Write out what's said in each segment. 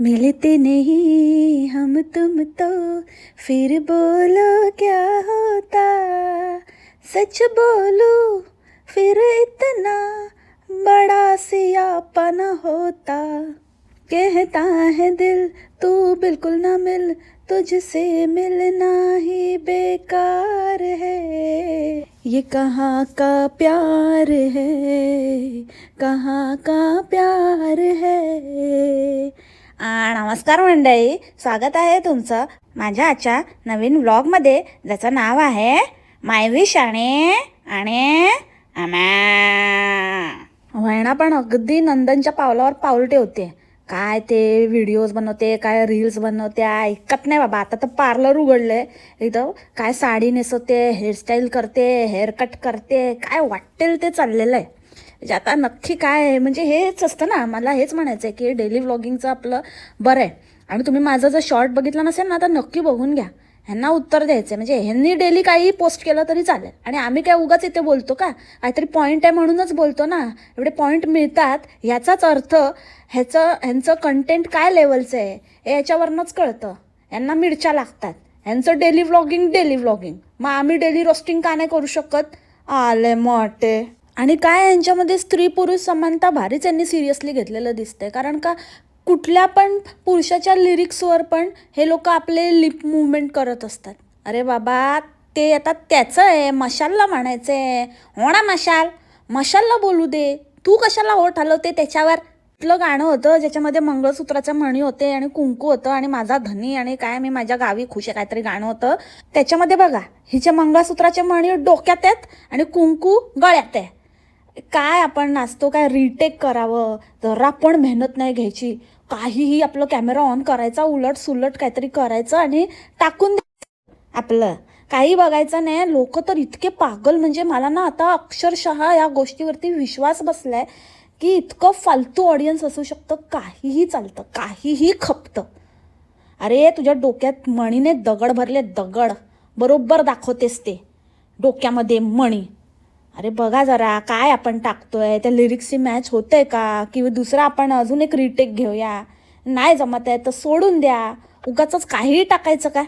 मिलते नहीं हम तुम तो। फिर बोलो क्या होता? सच बोलो, फिर इतना बड़ा सियापन होता। कहता है दिल, तू बिल्कुल ना मिल, तुझसे मिलना ही बेकार है। ये कहाँ का प्यार है? कहाँ का प्यार है? नमस्कार मंडळी. स्वागत आहे तुमचं माझ्या आजच्या नवीन व्लॉगमध्ये ज्याचं नाव आहे मायविश आणि आणि वहिणा पण अगदी नंदनच्या पावलावर पाऊल ठेवते. काय ते व्हिडिओज बनवते काय रील्स बनवते ऐकत नाही बाबा. आता तर पार्लर उघडलंय इथं काय साडी नेसवते हेअरस्टाईल करते हेअरकट करते काय वाटेल ते चाललेलं आहे. म्हणजे आता नक्की काय आहे? म्हणजे हेच असतं ना. मला हेच म्हणायचं आहे की डेली व्लॉगिंगचं आपलं बरं आहे. आणि तुम्ही माझं जर शॉर्ट बघितला नसेल ना तर नक्की बघून घ्या. ह्यांना उत्तर द्यायचं म्हणजे ह्यांनी डेली काही पोस्ट केलं तरी चालेल. आणि आम्ही काय उगाच इथे बोलतो का? काहीतरी पॉईंट आहे म्हणूनच बोलतो ना. एवढे पॉईंट मिळतात. ह्याचाच अर्थ ह्याचं ह्यांचं कंटेंट काय लेवलचं आहे हे याच्यावरनंच कळतं. यांना मिरच्या लागतात. ह्यांचं डेली व्लॉगिंग डेली व्लॉगिंग मग आम्ही डेली रोस्टिंग का नाही करू शकत? आले मोठे. आणि काय यांच्यामध्ये स्त्री पुरुष समानता भारीच यांनी सिरियसली घेतलेलं दिसतंय. कारण का कुठल्या पण पुरुषाच्या लिरिक्सवर पण हे लोक आपले लिप मुवमेंट करत असतात. अरे बाबा ते आता त्याचं आहे मशालला म्हणायचं आहे. हो ना मशाल मशालला बोलू दे. तू कशाला होठ हलवते? त्याच्यावर कुठलं गाणं होतं ज्याच्यामध्ये मंगळसूत्राच्या म्हणी होते आणि कुंकू होतं आणि माझा धनी आणि काय मी माझ्या गावी खुश आहे काहीतरी गाणं होतं. त्याच्यामध्ये बघा हिच्या मंगळसूत्राच्या म्हणी डोक्यात आहेत आणि कुंकू गळ्यात आहे. काय आपण नाचतो काय रिटेक करावं? जरा पण मेहनत नाही घ्यायची. काहीही आपलं कॅमेरा ऑन करायचा उलट सुलट काहीतरी करायचं आणि टाकून आपलं. काही बघायचं नाही. लोक तर इतके पागल. म्हणजे मला ना आता अक्षरशः या गोष्टीवरती विश्वास बसलाय की इतकं फालतू ऑडियन्स असू शकतं. काहीही चालतं. काहीही खपतं. अरे तुझ्या डोक्यात मणीने दगड भरले. दगड. बरोबर दाखवतेस ते. डोक्यामध्ये मणी. अरे बघा जरा काय आपण टाकतोय? त्या लिरिक्सची मॅच होते का? किंवा दुसरा आपण अजून एक रिटेक घेऊया? नाही जमत आहे तर सोडून द्या. उगाच काहीही टाकायचं काय?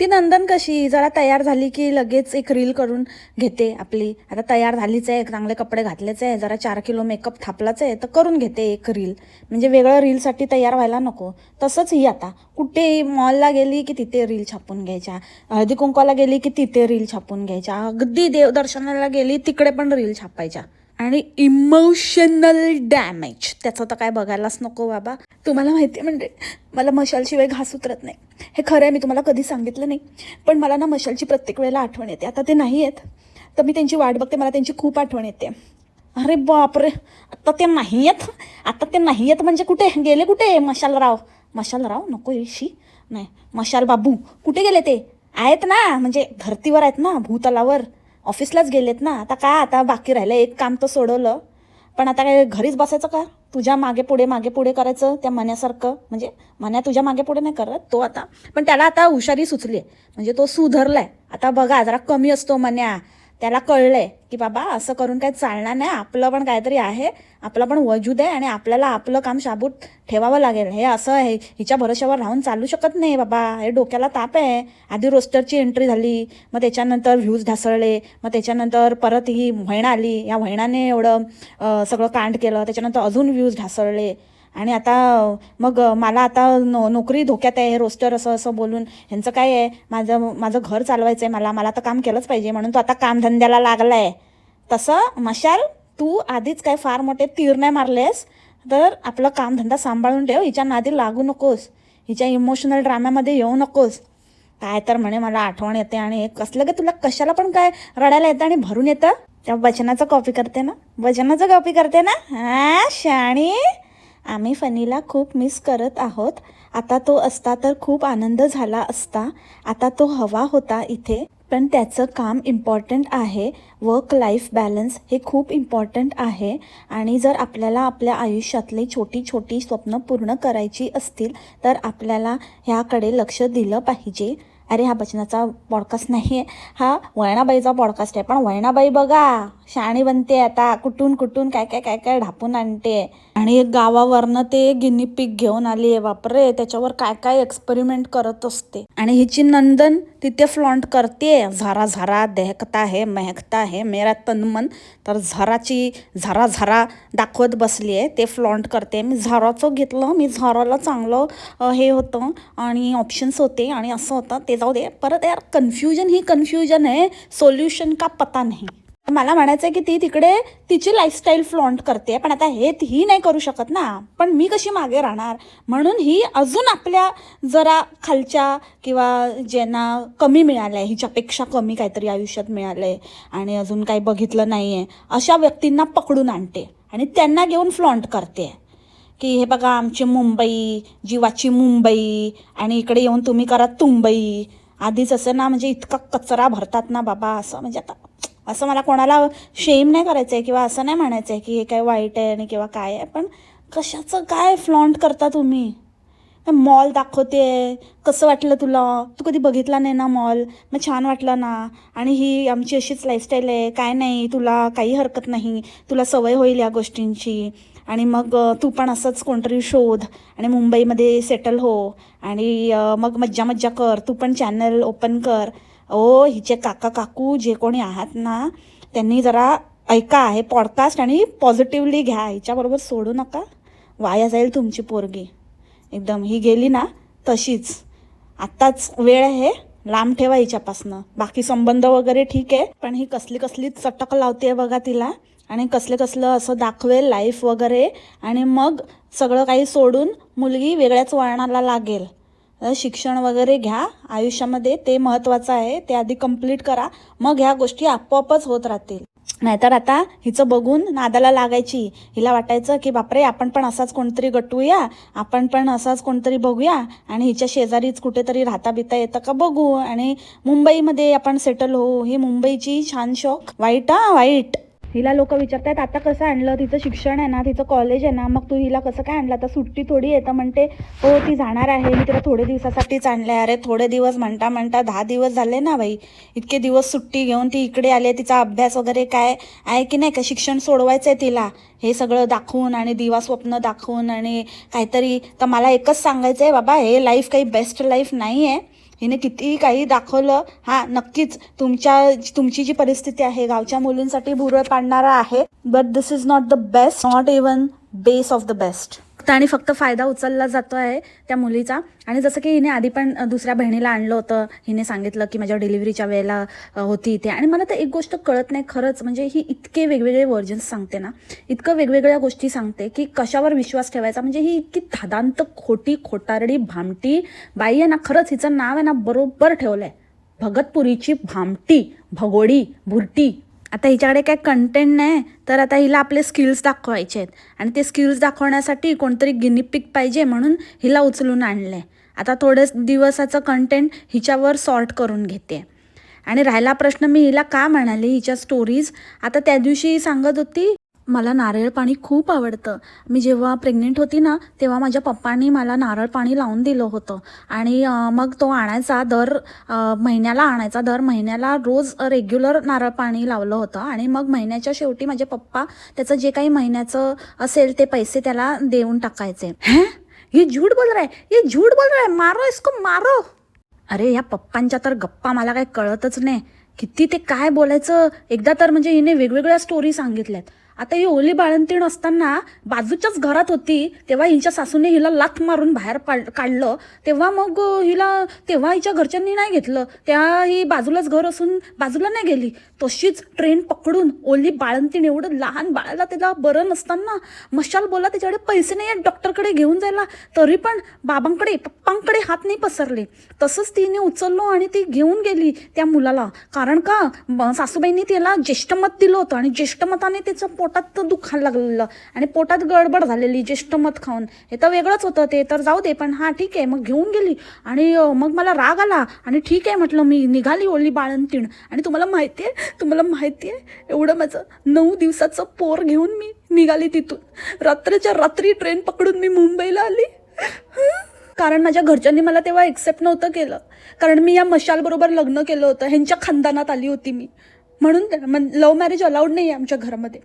ती नंदन कशी? जरा तयार झाली की लगेच एक रील करून घेते आपली. आता तयार झालीच आहे चांगले कपडे घातलेच आहे जरा चार किलो मेकअप थापलाच आहे तर करून घेते एक रील म्हणजे वेगळं रीलसाठी तयार व्हायला नको. तसंच ही आता. कुठे मॉलला गेली की तिथे रील छापून घ्यायच्या? हळदी कुंकवाला गेली की तिथे रील छापून घ्यायच्या? अगदी देवदर्शनाला गेली तिकडे पण रील छापायच्या. आणि इमोशनल डॅमेज त्याचं तर काय बघायलाच नको बाबा. तुम्हाला माहिती आहे म्हणजे मला मशालशिवाय घास उतरत नाही. हे खरं आहे मी तुम्हाला कधी सांगितलं नाही पण मला ना मशालची प्रत्येक वेळेला आठवण येते. आता ते नाही आहेत तर मी त्यांची वाट बघते मला त्यांची खूप आठवण येते. अरे बापरे आता ते नाही आहेत आता ते नाही आहेत म्हणजे कुठे? गेले कुठे? मशालराव. मशालराव नको येशी. नाही मशाल बाबू कुठे गेले ते? आहेत ना म्हणजे धर्तीवर आहेत ना भूतलावर. ऑफिसलाच गेलेत ना. आता काय आता बाकी राहिलं एक काम तर सोडवलं. पण आता काय घरीच बसायचं का? तुझ्या मागे पुढे मागे पुढे करायचं त्या मण्यासारखं म्हणजे मन्या तुझ्या मागे पुढे नाही करत तो आता. पण त्याला आता हुशारी सुचली आहे म्हणजे तो सुधरलाय. आता बघा जरा कमी असतो मन्या. त्याला कळलंय की बाबा असं करून काही चालणार नाही. आपलं पण काहीतरी आहे. आपलं पण वजूद आहे आणि आपल्याला आपलं काम शाबूत ठेवावं लागेल. हे असं आहे. हिच्या भरोश्यावर राहून चालू शकत नाही बाबा. हे डोक्याला ताप आहे. आधी रोस्टरची एंट्री झाली. मग त्याच्यानंतर व्ह्यूज ढासळले. मग त्याच्यानंतर परत ही व्हैणा आली. या व्हैणाने एवढं सगळं कांड केलं. त्याच्यानंतर अजून व्ह्यूज ढासळले. आणि आता मग मला आता नो नोकरी धोक्यात आहे हे रोस्टर असं असं बोलून. ह्यांचं काय आहे? माझं माझं घर चालवायचं आहे मला मला तर काम केलंच पाहिजे. म्हणून तो आता कामधंद्याला लागला आहे तसं मशाल तू आधीच काय फार मोठे तीर नाही मारलेस तर आपलं कामधंदा सांभाळून ठेव. हिच्या नादी लागू नकोस. हिच्या इमोशनल ड्राम्यामध्ये येऊ नकोस. काय तर म्हणे मला आठवण येते आणि कसलं की तुला कशाला पण काय रडायला येतं आणि भरून येतं? त्या वचनाचं कॉपी करते ना? वचनाचं कॉपी करते ना? हा शाणी? आम्ही फनीला खूप मिस करत आहोत. आता तो असता तर खूप आनंद झाला असता. आता तो हवा होता इथे. पण त्याचं काम इम्पॉर्टंट आहे. वर्क लाईफ बॅलन्स हे खूप इम्पॉर्टंट आहे. आणि जर आपल्याला आपल्या आयुष्यातली छोटी छोटी स्वप्न पूर्ण करायची असतील तर आपल्याला ह्याकडे लक्ष दिलं पाहिजे. अरे हा बचनाचा पॉडकास्ट नाही आहे हा वळणाबाईचा पॉडकास्ट आहे. पण वळणाबाई बघा. शाणी बनते आता कुठून कुठून काय काय काय काय ढापून आणते. आणि गावावरनं ते गिनी पीक घेऊन आली आहे बापरे त्याच्यावर काय काय एक्सपेरिमेंट करत असते. आणि हिची नंदन तिथे फ्लॉन्ट करते. झरा झरा देहकता है महकता है मेरा तनमन. तर झराची झरा झरा दाखवत बसली आहे ते फ्लॉन्ट करते. मी झराचं घेतलं मी झराला चांगलं हे होतं. आणि ऑप्शन्स होते आणि असं होतं. ते जाऊ दे. परत यार कन्फ्युजन ही कन्फ्युजन आहे. सोल्युशन का पता नाही. मला म्हणायचं आहे की ती तिकडे तिची लाईफस्टाईल फ्लॉन्ट करते पण आता हे ही नाही करू शकत ना. पण मी कशी मागे राहणार? म्हणून ही अजून आपल्या जरा खालच्या किंवा ज्यांना कमी मिळालं आहे हिच्यापेक्षा कमी काहीतरी आयुष्यात मिळालं आहे आणि अजून काही बघितलं नाही आहे अशा व्यक्तींना पकडून आणते आणि त्यांना घेऊन फ्लॉन्ट करते. की हे बघा आमची मुंबई जीवाची मुंबई आणि इकडे येऊन तुम्ही करा तुंबई. आधीच असं ना म्हणजे इतका कचरा भरतात ना बाबा असं म्हणजे आता असं मला कोणाला शेम नाही करायचं आहे किंवा असं नाही म्हणायचं आहे की हे काय वाईट आहे आणि किंवा काय आहे. पण कशाचं काय फ्लॉन्ट करता तुम्ही? मॉल दाखवते कसं वाटलं तुला? तू कधी बघितला नाही ना मॉल मग छान वाटलं ना? आणि ही आमची अशीच लाईफस्टाईल आहे. काय नाही तुला काही हरकत नाही. तुला सवय होईल या गोष्टींची. आणि मग तू पण असंच कोणतरी शोध आणि मुंबईमध्ये सेटल हो. आणि मग मज्जा मज्जा कर. तू पण चॅनल ओपन कर. ओ हिचे काका काकू जे कोणी आहात ना त्यांनी जरा ऐका हे पॉडकास्ट आणि पॉझिटिव्हली घ्या. हिच्याबरोबर सोडू नका. वाया जाईल तुमची पोरगी. एकदम ही गेली ना तशीच. आत्ताच वेळ आहे लांब ठेवा हिच्यापासनं. बाकी संबंध वगैरे ठीक आहे पण ही कसली कसली चटक लावते बघा तिला. आणि कसले कसलं असं दाखवेल लाईफ वगैरे. आणि मग सगळं काही सोडून मुलगी वेगळ्याच वळणाला लागेल. शिक्षण वगैरे घ्या. आयुष्यामध्ये ते महत्त्वाचं आहे. ते आधी कंप्लीट करा. मग ह्या गोष्टी आपोआपच होत राहतील. नाहीतर आता हिचं बघून नादाला लागायची. हिला वाटायचं की बापरे आपण पण असाच कोणतरी गटूया. आपण पण असाच कोणतरी बघूया. आणि हिच्या शेजारीच कुठेतरी राहता बिता येतं का बघू. आणि मुंबईमध्ये आपण सेटल होऊ. ही मुंबईची छान शौक. वाईट हा? वाईट. हिला लोक विचारतात आता कसं आणलं? तिचं शिक्षण आहे ना तिचं कॉलेज आहे ना मग तू हिला कसं काय आणलं? आता सुट्टी थोडी आहे. तर म्हणते हो ती जाणार आहे. मी तिला थोडे दिवसासाठीच आणलं आहे अरे थोडे दिवस म्हणता म्हणता दहा दिवस झाले ना बाई. इतके दिवस सुट्टी घेऊन ती इकडे आली आहे. तिचा अभ्यास वगैरे काय आहे की नाही? का शिक्षण सोडवायचं आहे तिला? हे सगळं दाखवून आणि दिवा स्वप्न दाखवून आणि काहीतरी तर मला एकच सांगायचं आहे बाबा हे लाईफ काही बेस्ट लाईफ नाही आहे हिने कितीही काही दाखवलं हा नक्कीच तुमच्या तुमची जी परिस्थिती आहे गावच्या मुलींसाठी भुरळ पाडणारा आहे but this is not the best not even base of the best फक्त आणि फक्त फायदा उचलला जातो आहे त्या मुलीचा. आणि जसं की हिने आधी पण दुसऱ्या बहिणीला आणलं होतं. हिने सांगितलं की माझ्या डिलिव्हरीच्या वेळेला होती इथे आणि मला तर एक गोष्ट कळत नाही खरंच. म्हणजे ही इतके वेगवेगळे वर्जन्स सांगते ना. इतकं वेगवेगळ्या गोष्टी सांगते की कशावर विश्वास ठेवायचा. म्हणजे ही इतकी धादांत खोटी खोटारडी भामटी. बाई आहे ना खरंच हिचं नाव आहे ना बरोबर ठेवलं आहे भगतपुरीची भामटी भगोडी भुरटी. आता हिच्याकडे काय कंटेंट नाही तर आता हिला आपले स्किल्स दाखवायचे आहेत. आणि ते स्किल्स दाखवण्यासाठी कोणतरी गिनीपिक पाहिजे म्हणून हिला उचलून आणलं आता थोडे दिवसाचं कंटेंट हिच्यावर सॉर्ट करून घेते. आणि राहिला प्रश्न मी हिला का म्हणाले हिच्या स्टोरीज आता त्या दिवशी सांगत होती मला नारळ पाणी खूप आवडतं. मी जेव्हा प्रेग्नेंट होती ना तेव्हा माझ्या पप्पांनी मला नारळ पाणी लावून दिलं होतं. आणि मग तो आणायचा दर महिन्याला आणायचा दर महिन्याला रोज रेग्युलर नारळ पाणी लावलं होतं. आणि मग महिन्याच्या शेवटी माझे पप्पा त्याचं जे काही महिन्याचं असेल ते पैसे त्याला देऊन टाकायचे. हॅ? ये झूठ बोल रहा है? ये झूठ बोल रहा है? मारो इसको मारो! अरे या पप्पांच्या तर गप्पा मला काही कळतच नाही. किती ते काय बोलायचं? एकदा तर म्हणजे हिने वेगवेगळ्या स्टोरी सांगितल्यात. आता ही ओली बाळंतीण असताना बाजूच्याच घरात होती तेव्हा हिच्या सासूने हिला लाथ मारून बाहेर पाड काढलं. तेव्हा मग हिला तेव्हा हिच्या घरच्यांनी नाही घेतलं. त्या ही बाजूलाच घर असून बाजूला नाही गेली. तशीच ट्रेन पकडून ओली बाळंतीण एवढं लहान बाळाला त्याला बरं नसताना मशाल बोला त्याच्याकडे पैसे नाही आहेत डॉक्टरकडे घेऊन जायला. तरी पण बाबांकडे पप्पांकडे हात नाही पसरले. तसंच तिने उचललो आणि ती घेऊन गेली त्या मुलाला. कारण का सासूबाईंनी त्याला ज्येष्ठमत दिलं होतं आणि ज्येष्ठमताने त्याचं पोटात दुखायला लागलेलं आणि पोटात गडबड झालेली ज्येष्ठमत खाऊन. हे तर वेगळंच होतं ते तर जाऊ दे पण हां ठीक आहे मग घेऊन गेली. आणि मग मला राग आला. आणि ठीक आहे म्हटलं मी निघाली ओली बाळंतीण. आणि तुम्हाला माहिती आहे तुम्हाला माहिती आहे एवढं माझं नऊ दिवसाचं पोर घेऊन मी निघाली तिथून. रात्रीच्या रात्री ट्रेन पकडून मी मुंबईला आली. कारण माझ्या घरच्यांनी मला तेव्हा एक्सेप्ट नव्हतं केलं. कारण मी या मशालबरोबर लग्न केलं होतं ह्यांच्या खानदानात आली होती मी. म्हणून लव्ह मॅरेज अलाउड नाही आहे आमच्या घरामध्ये.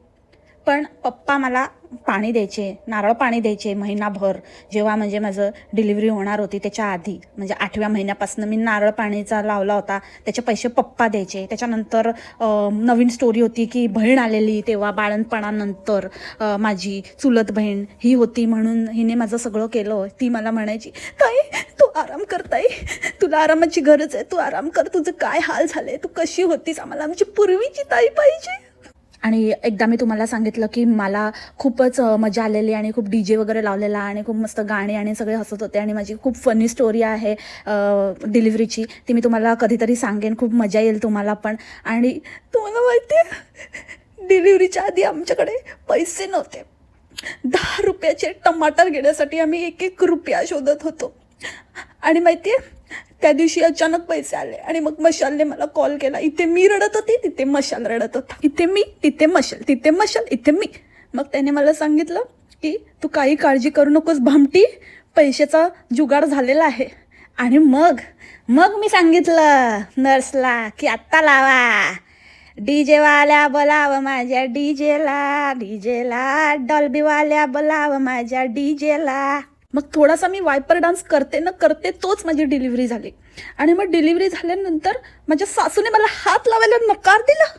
पण पप्पा मला पाणी द्यायचे नारळ पाणी द्यायचे महिनाभर. जेव्हा म्हणजे माझं डिलिव्हरी होणार होती त्याच्या आधी म्हणजे आठव्या महिन्यापासून मी नारळ पाणीचा लावला होता. त्याचे पैसे पप्पा द्यायचे. त्याच्यानंतर नवीन स्टोरी होती की बहीण आलेली तेव्हा बाळणपणानंतर माझी चुलत बहीण ही होती म्हणून हिने माझं सगळं केलं. ती मला म्हणायची ताई तू आराम कर ताई तुला आरामाची गरज आहे. तू आराम कर. तुझं काय हाल झाले तू कशी होतीस? आम्हाला आमची पूर्वीची ताई पाहिजे. आणि एकदा मी तुम्हाला सांगितलं की मला खूपच मजा आलेली आणि खूप डी जे वगैरे लावलेला आणि खूप मस्त गाणी आणि सगळे हसत होते आणि माझी खूप फनी स्टोरी आहे डिलिव्हरीची ती मी तुम्हाला कधीतरी सांगेन. खूप मजा येईल तुम्हाला पण. आणि तुम्हाला माहिती आहे डिलिव्हरीच्या आधी आमच्याकडे पैसे नव्हते. दहा रुपयाचे टमाटर घेण्यासाठी आम्ही एक एक रुपया शोधत होतो. आणि माहिती आहे त्या दिवशी अचानक पैसे आले आणि मग मशालने मला कॉल केला. इथे मी रडत होती तिथे मशाल रडत होता. इथे मी तिथे मशाल तिथे मशाल इथे मी. मग त्याने मला सांगितलं की तू काही काळजी करू नकोस भामटी पैशाचा जुगाड झालेला आहे. आणि मग मग मी सांगितलं नर्सला की आत्ता लावा. डी जेवाल्या बोलाव माझ्या डीजेला डीजेला डॉल्बीवाल्या बोलाव माझ्या डीजेला मग थोडासा मी वायपर डान्स करते ना करते तोच माझी डिलिव्हरी झाली. आणि मग डिलिव्हरी झाल्यानंतर माझ्या सासूने मला हात लावायला नकार दिला.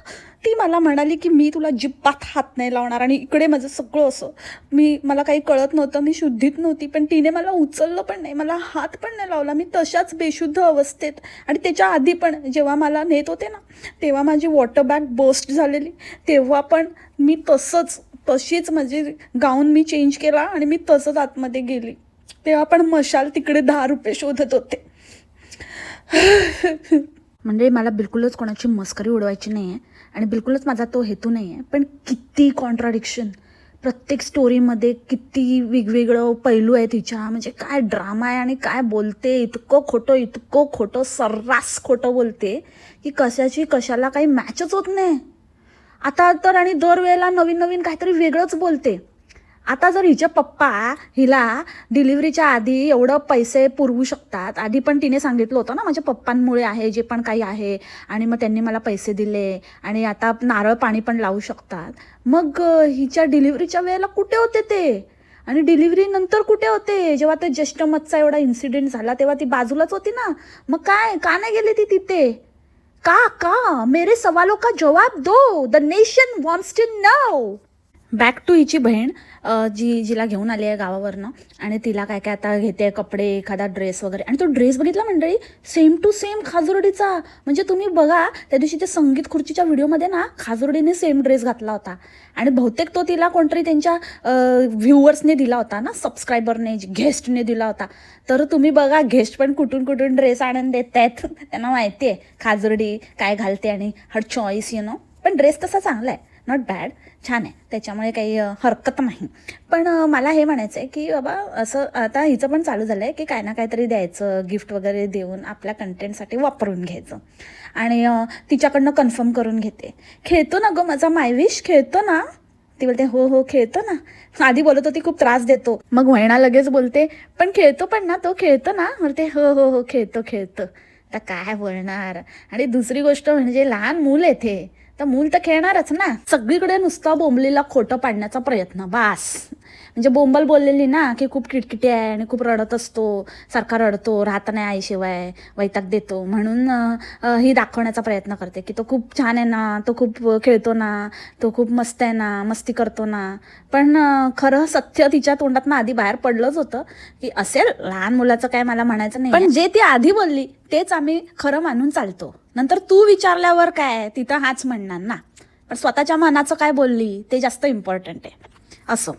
ती मला म्हणाली की मी तुला जिब्बात हात नाही लावणार आणि इकडे माझं सगळं असं. मी मला काही कळत नव्हतं मी शुद्धीत नव्हती पण तिने मला उचललं पण नाही मला हात पण नाही लावला. मी तशाच बेशुद्ध अवस्थेत आणि त्याच्या आधी पण जेव्हा मला नेत होते ना तेव्हा माझी वॉटर बॅग बस्ट झालेली. तेव्हा पण मी तसंच तशीच म्हणजे गाऊन मी चेंज केला आणि मी तसंच आतमध्ये गेली. तेव्हा पण मशाल तिकडे दहा रुपये शोधत होते. म्हणजे मला बिलकुलच कोणाची मस्करी उडवायची नाही आहे आणि बिलकुलच माझा तो हेतू नाही आहे पण किती कॉन्ट्राडिक्शन प्रत्येक स्टोरीमध्ये किती वेगवेगळं पैलू आहे तिच्या. म्हणजे काय ड्रामा आहे आणि काय बोलते. इतकं खोटं इतकं खोटं सर्रास खोटं बोलते की कशाची कशाला काही मॅचच होत नाही. आता तर आणि दरवेळेला नवीन नवीन काहीतरी वेगळंच बोलते. आता जर हिच्या पप्पा हिला डिलिव्हरीच्या आधी एवढं पैसे पुरवू शकतात आधी पण तिने सांगितलं होतं ना माझ्या पप्पांमुळे आहे जे पण काही आहे आणि मग त्यांनी मला पैसे दिले आणि आता नारळ पाणी पण लावू शकतात. मग हिच्या डिलिव्हरीच्या वेळेला कुठे होते ते? आणि डिलिव्हरी नंतर कुठे होते? जेव्हा ते ज्येष्ठमतचा एवढा इन्सिडेंट झाला तेव्हा ती बाजूलाच होती ना? मग काय? का नाही गेली ती तिथे? का का मेरे सवालों का जवाब दो। The nation wants to know back to हिची बहीण जी जिला घेऊन आली आहे गावावरनं आणि तिला काय काय आता घेते कपडे एखादा ड्रेस वगैरे. आणि तो ड्रेस बघितला मंडळी? सेम टू सेम खाजुर्डीचा. म्हणजे तुम्ही बघा त्या दिवशी ते संगीत खुर्चीच्या व्हिडिओमध्ये ना खाजुर्डीने सेम ड्रेस घातला होता. आणि बहुतेक तो तिला कोणतरी त्यांच्या व्ह्युअर्सने दिला होता ना सबस्क्रायबरने गेस्टने दिला होता. तर तुम्ही बघा गेस्ट पण कुठून कुठून ड्रेस आणून देत आहेत त्यांना माहिती आहे खाजुर्डी काय घालते आणि हर चॉईस यु नो पण ड्रेस तसा चांगला आहे. नॉट बॅड छान आहे. त्याच्यामुळे काही हरकत नाही. पण मला हे म्हणायचं आहे की बाबा असं आता हिचं पण चालू झालं आहे की काय ना काहीतरी द्यायचं गिफ्ट वगैरे देऊन आपल्या कंटेंटसाठी वापरून घ्यायचं. आणि तिच्याकडनं कन्फर्म करून घेते. खेळतो ना गं माझा मायविश खेळतो ना. ती बोलते हो हो खेळतो ना. आधी बोलत होती खूप त्रास देतो. मग वहिणा लगेच बोलते पण खेळतो पण ना तो खेळतो ना. बोलते हो हो हो खेळतो खेळतो. आता काय बोलणार? आणि दुसरी गोष्ट म्हणजे लहान मूल येते तर मूल तर खेळणारच ना. सगळीकडे नुसता बोंबलीला खोटं पाडण्याचा प्रयत्न बास. म्हणजे बोंबल बोललेली ना की खूप किटकिटी आहे आणि खूप रडत असतो. सारखा रडतो राहत नाही आईशिवाय वैताग देतो. म्हणून ही दाखवण्याचा प्रयत्न करते की तो खूप छान आहे ना तो खूप खेळतो ना तो खूप मस्त आहे ना मस्ती करतो ना. पण खरं सत्य तिच्या तोंडात ना आधी बाहेर पडलंच होतं की असेल लहान मुलाचं काय मला म्हणायचं नाही पण जे ती आधी बोलली तेच आम्ही खरं मानून चालतो. नंतर तू विचारल्यावर काय तिथं हाच म्हणणार ना. पण स्वतःच्या मनाचं काय बोलली ते जास्त इम्पॉर्टंट आहे. असं.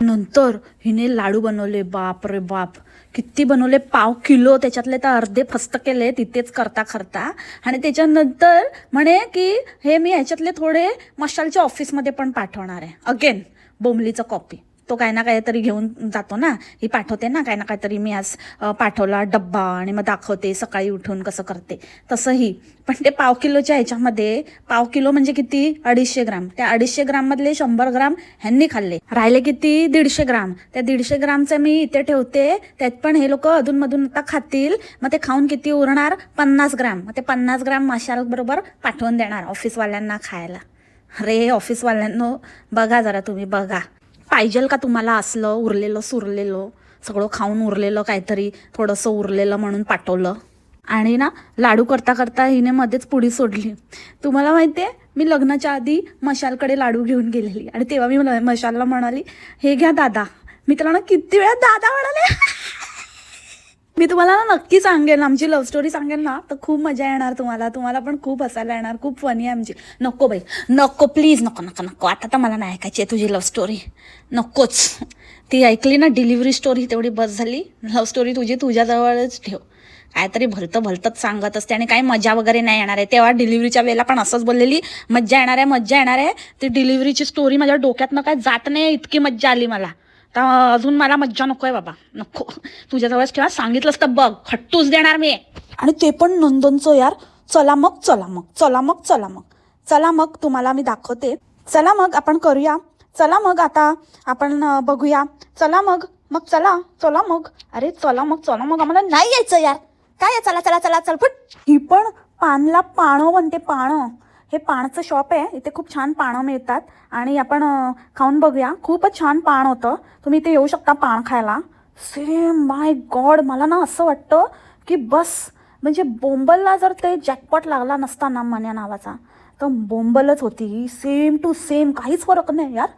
नंतर हिने लाडू बनवले बाप रे बाप. किती बनवले पाव किलो त्याच्यातले तर अर्धे फस्त केले तिथेच करता करता. आणि त्याच्यानंतर म्हणे की हे मी ह्याच्यातले थोडे मशालच्या ऑफिसमध्ये पण पाठवणार आहे. अगेन बोंबलीचं कॉपी तो काय ना काहीतरी घेऊन जातो ना. ही पाठवते ना काय ना काहीतरी मी आज पाठवला डब्बा आणि मग दाखवते सकाळी उठून कसं करते. तसंही. पण ते पाव किलोच्या ह्याच्यामध्ये पाव किलो म्हणजे किती? अडीचशे ग्राम. त्या अडीचशे ग्राममधले शंभर ग्राम ह्यांनी खाल्ले. राहिले किती? दीडशे ग्राम. त्या दीडशे ग्रामचं मी इथे ठेवते. त्यात पण हे लोक अधूनमधून आता खातील. मग ते खाऊन किती उरणार? पन्नास ग्राम. मग ते पन्नास ग्राम माशाबरोबर पाठवून देणार ऑफिसवाल्यांना खायला. अरे ऑफिसवाल्यांनो बघा जरा तुम्ही बघा. पाहिजेल का तुम्हाला असलं उरलेलं सुरलेलं? सगळं खाऊन उरलेलं काहीतरी थोडंसं उरलेलं म्हणून पाठवलं. आणि ना लाडू करता करता हिने मध्येच पुडी सोडली. तुम्हाला माहिती आहे मी लग्नाच्या आधी मशालकडे लाडू घेऊन गेलेली. आणि तेव्हा मी मला- मशालला म्हणाली हे घ्या दादा. मी त्याला ना किती वेळा दादा म्हणाले. मी तुम्हाला ना नक्की सांगेन आमची लव्ह स्टोरी सांगेन ना तर खूप मजा येणार तुम्हाला. तुम्हाला पण खूप हसायला येणार खूप फनी आहे आमची. नको बाई नको प्लीज नको नको नको. आता तर मला नाही ऐकायची आहे तुझी लव्ह स्टोरी नकोच. ती ऐकली ना डिलिव्हरी स्टोरी तेवढी बस झाली. लव्ह स्टोरी तुझी तुझ्याजवळच ठेव. काहीतरी भलतं भलतंच सांगत असते आणि काही मजा वगैरे नाही येणार आहे. तेव्हा डिलिव्हरीच्या वेळेला पण असंच बोललेली मज्जा येणार आहे मज्जा येणार आहे. ती डिलिव्हरीची स्टोरी माझ्या डोक्यातनं काय जात नाही इतकी मज्जा आली मला. तर अजून मला मज्जा नको आहे बाबा. नको. तुझ्याजवळच ठेवा. सांगितलंच तर बघ. खट्टूच देणार मी. आणि ते पण नंदनचं यार. चला मग चला मग चला मग चला मग. चला मग तुम्हाला मी दाखवते. चला मग आपण करूया. चला मग आता आपण बघूया. चला मग मग चला चला मग. अरे चला मग चला मग. आम्हाला नाही यायचं यार. काय चला चला चला चल पण ही पण पानला पाणं म्हणते पाणं. हे पाणचं शॉप आहे. इथे खूप छान पानं मिळतात. आणि आपण खाऊन बघूया. खूपच छान पान होतं. तुम्ही इथे येऊ शकता पान खायला. सेम माय गॉड मला ना असं वाटतं की बस. म्हणजे बोंबलला जर ते जॅकपॉट लागला नसता ना मन्या नावाचा तर बोंबलच होती. सेम टू सेम काहीच फरक नाही यार.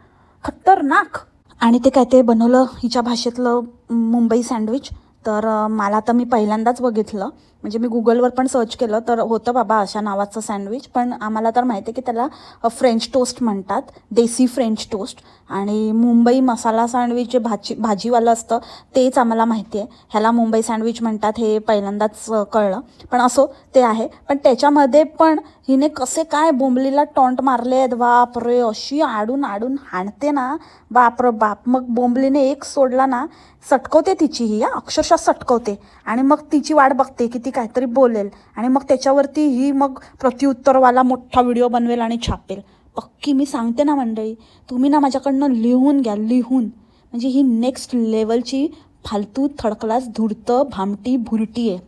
खतरनाक. आणि ते काय ते बनवलं हिच्या भाषेतलं मुंबई सँडविच. तर मला तर मी पहिल्यांदाच बघितलं. म्हणजे मी गुगलवर पण सर्च केलं तर होतं बाबा अशा नावाचं सँडविच पण आम्हाला तर माहिती आहे की त्याला फ्रेंच टोस्ट म्हणतात देसी फ्रेंच टोस्ट आणि मुंबई मसाला सँडविच जे भाजी भाजीवालं असतं तेच आम्हाला माहिती आहे. ह्याला मुंबई सँडविच म्हणतात हे पहिल्यांदाच कळलं. पण असो ते आहे. पण त्याच्यामध्ये पण हिने कसे काय बोंबलीला टॉन्ट मारले आहेत बापरे अशी आडून आडून हाणते ना. बाप बाप. मग बोंबलीने एक सोडला ना सटकवते तिची ही अक्षरशः सटकवते. आणि मग तिची वाट बघते की ती काहीतरी बोलेल आणि मग त्याच्यावरती ही मग प्रत्युत्तरवाला मोठा व्हिडिओ बनवेल आणि छापेल. पक्की मी सांगते ना मंडळी तुम्ही ना माझ्याकडनं लिहून घ्या लिहून. म्हणजे ही नेक्स्ट लेवलची फालतू थडकलास धुडतं भामटी भुरटी आहे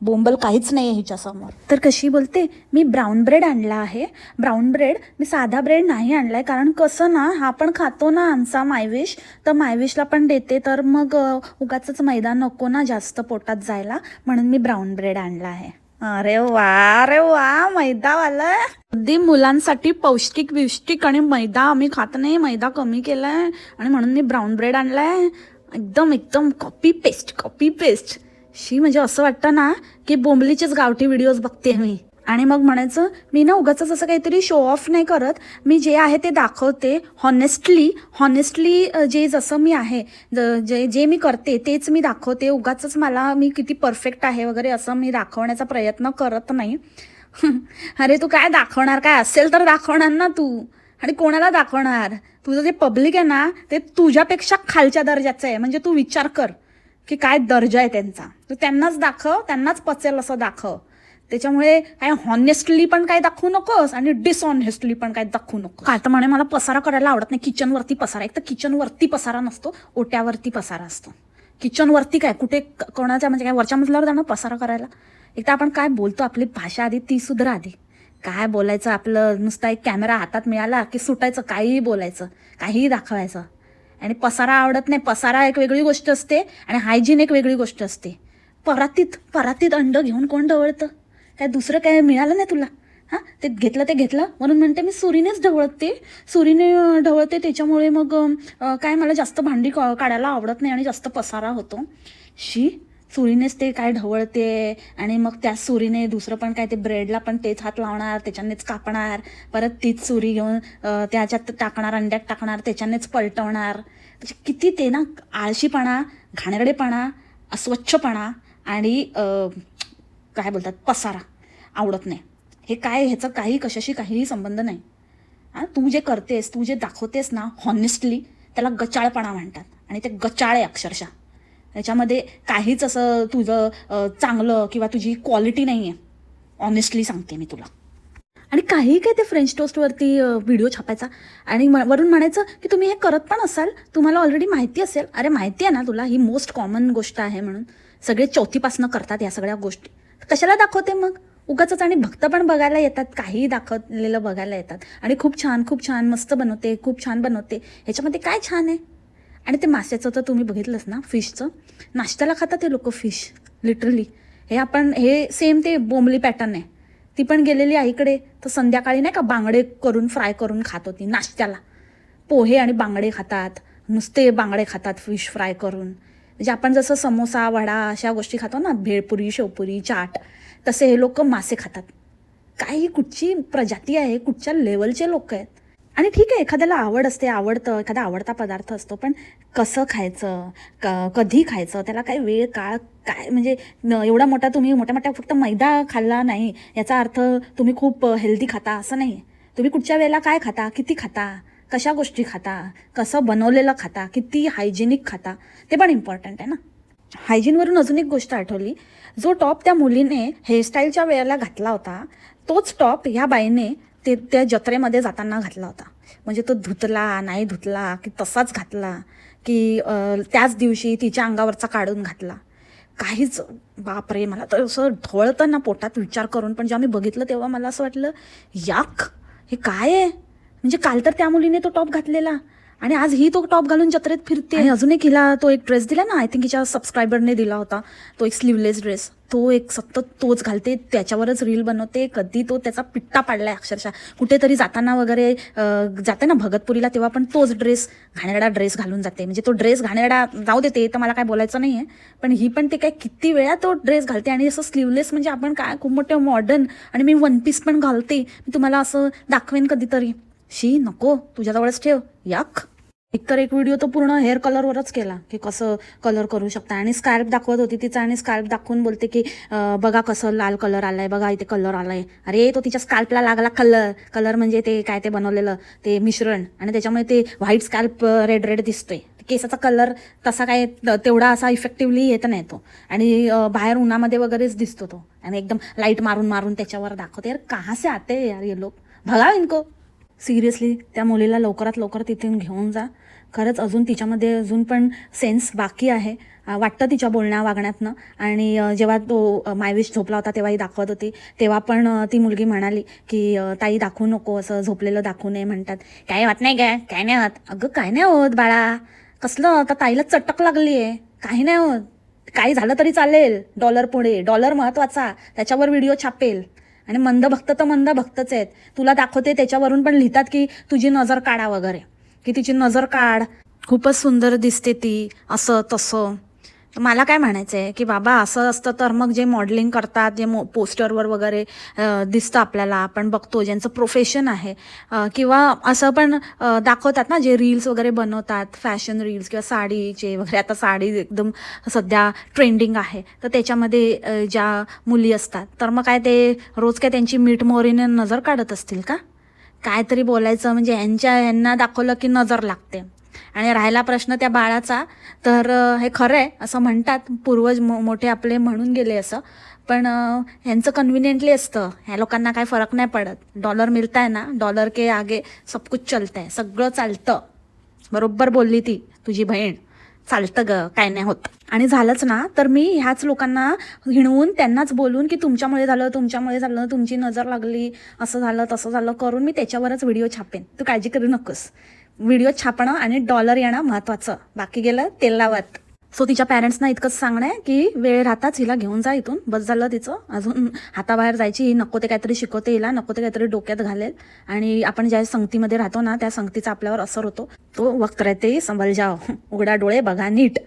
बोंबल काहीच नाही आहे हिच्यासमोर. तर कशी बोलते मी ब्राऊन ब्रेड आणला आहे. ब्राऊन ब्रेड मी साधा ब्रेड नाही आणलाय कारण कसं ना हा पण खातो ना आमचा मायविश. तर मायविशला पण देते तर मग उगाचंच मैदा नको ना जास्त पोटात जायला. म्हणून मी ब्राऊन ब्रेड आणला आहे. अरे वा अरे वा मैदावाला. अगदी मुलांसाठी पौष्टिक विष्टिक आणि मैदा आम्ही खात नाही मैदा कमी केलाय. आणि म्हणून मी ब्राऊन ब्रेड आणलाय. एकदम एकदम कॉपी पेस्ट कॉपी पेस्ट शी म्हणजे असं वाटतं ना की बोंबलीचेच गावठी व्हिडिओज बघते मी. आणि मग म्हणायचं मी ना उगाच असं काहीतरी शो ऑफ नाही करत. मी जे आहे ते दाखवते. हॉनेस्टली हॉनेस्टली जे जसं मी आहे ज- जे जे मी करते तेच मी दाखवते. उगाच मला मी किती परफेक्ट आहे वगैरे असं मी दाखवण्याचा प्रयत्न करत नाही. अरे तू काय दाखवणार? काय असेल तर दाखवणार ना तू. आणि कोणाला दाखवणार? तुझं जे पब्लिक आहे ना ते तुझ्यापेक्षा खालच्या दर्जाचं आहे. म्हणजे तू विचार कर. की काय दर्जा आहे त्यांचा. तर त्यांनाच दाखव त्यांनाच पचेल असं दाखव. त्याच्यामुळे काय हॉनेस्टली पण काय दाखवू नकोस आणि डिसऑनेस्टली पण काय दाखवू नको काय तर म्हणे मला पसारा करायला आवडत नाही. किचनवरती पसारा. एक तर किचनवरती पसारा नसतो ओट्यावरती पसारा असतो. किचनवरती काय? कुठे कोणाच्या म्हणजे काय वरच्या मजल्यावर जाणं पसारा करायला? एक तर आपण काय बोलतो आपली भाषा आधी ती सुधरा आधी. काय बोलायचं आपलं? नुसता एक कॅमेरा हातात मिळाला की सुटायचं काहीही बोलायचं काहीही दाखवायचं. आणि पसारा आवडत नाही. पसारा एक वेगळी गोष्ट असते आणि हायजीन एक वेगळी गोष्ट असते. परातीत परातीत अंड घेऊन कोण ढवळतं? काय दुसरं काय मिळालं नाही तुला? हां? ते घेतलं ते घेतलं. म्हणून म्हणते मी सुरीनेच ढवळते. सुरीने ढवळते. त्याच्यामुळे मग काय मला जास्त भांडी काढायला आवडत नाही आणि जास्त पसारा होतो. शी सुरीनेच ते काय ढवळते आणि मग त्या सुरीने दुसरं पण काय ते ब्रेडला पण तेच हात लावणार त्याच्यानेच कापणार परत तीच सुरी घेऊन त्याच्यात टाकणार अंड्यात टाकणार त्याच्यानेच पलटवणार. म्हणजे किती ते ना आळशीपणा घाणेरडेपणा अस्वच्छपणा आणि काय बोलतात पसारा आवडत नाही. हे काय ह्याचं काही कशाशी काहीही संबंध नाही. हां तू जे करतेस तू जे दाखवतेस ना हॉनेस्टली त्याला गचाळपणा म्हणतात. आणि ते गचाळ आहे अक्षरशः. त्याच्यामध्ये काहीच असं तुझं चांगलं किंवा तुझी क्वालिटी नाही आहे ऑनेस्टली सांगते मी तुला. आणि काही काय ते फ्रेंच टोस्टवरती व्हिडिओ छापायचा. आणि म- वरून म्हणायचं की तुम्ही हे करत पण असाल तुम्हाला ऑलरेडी माहिती असेल. अरे माहिती आहे ना तुला ही मोस्ट कॉमन गोष्ट आहे म्हणून. सगळे चौथीपासनं करतात या सगळ्या गोष्टी. कशाला दाखवते मग? उगाच आणि भक्त पण बघायला येतात काहीही दाखवलेलं बघायला येतात. आणि खूप छान खूप छान मस्त बनवते खूप छान बनवते. ह्याच्यामध्ये काय छान आहे? आणि ते माशाचं तर तुम्ही बघितलंच ना फिशचं. नाश्त्याला खातात ते लोक फिश लिटरली हे आपण हे सेम ते बोंबली पॅटर्न आहे. ती पण गेलेली आईकडे तर संध्याकाळी नाही का बांगडे करून फ्राय करून खात होती नाश्त्याला. पोहे आणि बांगडे खातात. नुसते बांगडे खातात फिश फ्राय करून. म्हणजे आपण जसं समोसा वडा अशा गोष्टी खातो ना भेळपुरी शेवपुरी चाट तसे हे लोक मासे खातात. काही कुठची प्रजाती आहे कुठच्या लेवलचे लोक आहेत. आणि ठीक आहे एखाद्याला आवड असते आवडतं एखादा आवडता पदार्थ असतो पण कसं खायचं क कधी खायचं त्याला काय वेळ काळ काय म्हणजे एवढा मोठा तुम्ही मोठ्या मोठ्या फक्त मैदा खाल्ला नाही याचा अर्थ तुम्ही खूप हेल्दी खाता असं नाही. तुम्ही कुठच्या वेळेला काय खाता किती खाता कशा गोष्टी खाता कसं बनवलेलं खाता किती हायजेनिक खाता ते पण इम्पॉर्टंट आहे ना. हायजीनवरून अजून एक गोष्ट आठवली. जो टॉप त्या मुलीने हेअरस्टाईलच्या वेळेला घातला होता तोच टॉप ह्या बाईने ते त्या जत्रेमध्ये जाताना घातला होता. म्हणजे तो धुतला नाही धुतला की तसाच घातला की त्याच दिवशी तिच्या अंगावरचा काढून घातला. काहीच बापरे मला तर असं ढवळतं ना पोटात विचार करून. पण जेव्हा मी बघितलं तेव्हा मला असं वाटलं याक हे काय आहे? म्हणजे काल तर त्या मुलीने तो टॉप घातलेला. आणि आज ही तो टॉप घालून जत्रेत फिरते. आणि अजून एक हिला तो एक ड्रेस दिला ना आय थिंक हिच्या सबस्क्रायबरने दिला होता. तो एक स्लीवलेस ड्रेस तो एक सतत तोच घालते त्याच्यावरच रील बनवते. कधी तो त्याचा पिट्टा पाडलाय अक्षरशः. कुठेतरी जाताना वगैरे जाते ना भगतपुरीला तेव्हा पण तोच ड्रेस घाणेरडा ड्रेस घालून जाते. म्हणजे तो ड्रेस घाणेरडा जाऊ देते तर मला काय बोलायचं नाही आहे पण ही पण ते काय किती वेळा तो ड्रेस घालते आणि असं स्लीवलेस म्हणजे आपण काय खूप मोठे मॉडर्न आणि मी वन पीस पण घालते. मी तुम्हाला असं दाखवेन कधीतरी. शी नको तुझ्याजवळच ठेव. याक. एकतर एक व्हिडिओ तो पूर्ण हेअर कलरवरच केला की कसं कलर करू शकता. आणि स्कार्प दाखवत होती तिचा आणि स्कार्प दाखवून बोलते की बघा कसं लाल कलर आलाय बघा इथे कलर आलाय. अरे तो तिच्या स्काल्पला लागला कलर कलर म्हणजे ते काय ते बनवलेलं ते मिश्रण. आणि त्याच्यामुळे ते व्हाईट स्कॅल्प रेड रेड दिसतोय. केसाचा कलर तसा काय तेवढा असा इफेक्टिव्हली येत नाही तो. आणि बाहेर उन्हामध्ये वगैरेच दिसतो तो. आणि एकदम लाइट मारून मारून त्याच्यावर दाखवते. यार कहा से आते यार ये लोक भगाव इनको. सिरियसली त्या मुलीला लवकरात लवकर तिथून घेऊन जा. खरंच अजून तिच्यामध्ये अजून पण सेन्स बाकी आहे. वाटतं तिच्या बोलण्या वागण्यातनं. आणि जेव्हा तो अं, मायविश झोपला होता तेव्हाही दाखवत होती. तेव्हा पण ती मुलगी म्हणाली की ताई दाखवू नको असं झोपलेलं दाखवू नये म्हणतात. काय होत नाही काय काय नाही होत. अगं काय नाही होत बाळा. कसलं? आता ताईला चटक लागली आहे काही नाही होत. काही झालं तरी चालेल. डॉलर पुढे. डॉलर महत्त्वाचा. त्याच्यावर व्हिडिओ छापेल. आणि मंद भक्त तर मंद भक्तच आहेत. तुला दाखवते त्याच्यावरून पण लिहितात की तुझी नजर काढा वगैरे. की तिची नजर काढ. खूपच सुंदर दिसते ती असं तसं. मला काय म्हणायचं आहे की बाबा असं असतं तर मग जे मॉडेलिंग करतात जे मो पोस्टरवर वगैरे दिसतं आपल्याला आपण बघतो ज्यांचं प्रोफेशन आहे किंवा असं पण दाखवतात ना जे रील्स वगैरे बनवतात फॅशन रील्स किंवा साडीचे वगैरे. आता साडी एकदम सध्या ट्रेंडिंग आहे तर त्याच्यामध्ये ज्या मुली असतात तर मग काय ते रोज काय त्यांची मीठ मोरीने नजर काढत असतील का? काहीतरी बोलायचं म्हणजे यांच्या यांना दाखवलं की नजर लागते. आणि राहिला प्रश्न त्या बाळाचा तर हे खरं आहे असं म्हणतात पूर्वज मो मोठे आपले म्हणून गेले असं. पण ह्यांचं कन्व्हिनियंटली असतं. ह्या लोकांना काय फरक नाही पडत. डॉलर मिळताय ना डॉलर के आगे सब कुछ चलतंय. सगळं चालतं. बरोबर बोलली ती तुझी बहीण. चालतं ग काय नाही होत. आणि झालंच ना तर मी ह्याच लोकांना हिणवून त्यांनाच बोलून की तुमच्यामुळे झालं तुमच्यामुळे झालं तुमची नजर लागली असं झालं तसं झालं करून मी त्याच्यावरच व्हिडिओ छापेन. तू काळजी करू नकोस. व्हिडिओ छापणं आणि डॉलर येणं महत्त्वाचं बाकी गेलं तेल लावत. सो तिच्या पॅरेंट्सना इतकंच सांगणं आहे की वेळ राहताच हिला घेऊन जा इथून. बस झालं तिचं. अजून हाताबाहेर जायची. ही नको ते काहीतरी शिकवते हिला. नको ते काहीतरी डोक्यात घालेल. आणि आपण ज्या संगतीमध्ये राहतो ना त्या संगतीचा आपल्यावर असर होतो. तो वक्त राहते. संभल जाओ. उघडा डोळे बघा नीट.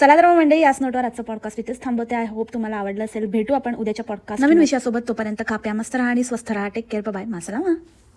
चला तर मग मंडळी याच नोटवर आजचं पॉडकास्ट इथेच थांबवते. आय होप तुम्हाला आवडलं असेल. भेटू आपण उद्याच्या पॉडकास्ट नवीन विषयासोबत. तोपर्यंत काप्या मस्त राहा आणि स्वस्थ राहा. Take care bye मासरा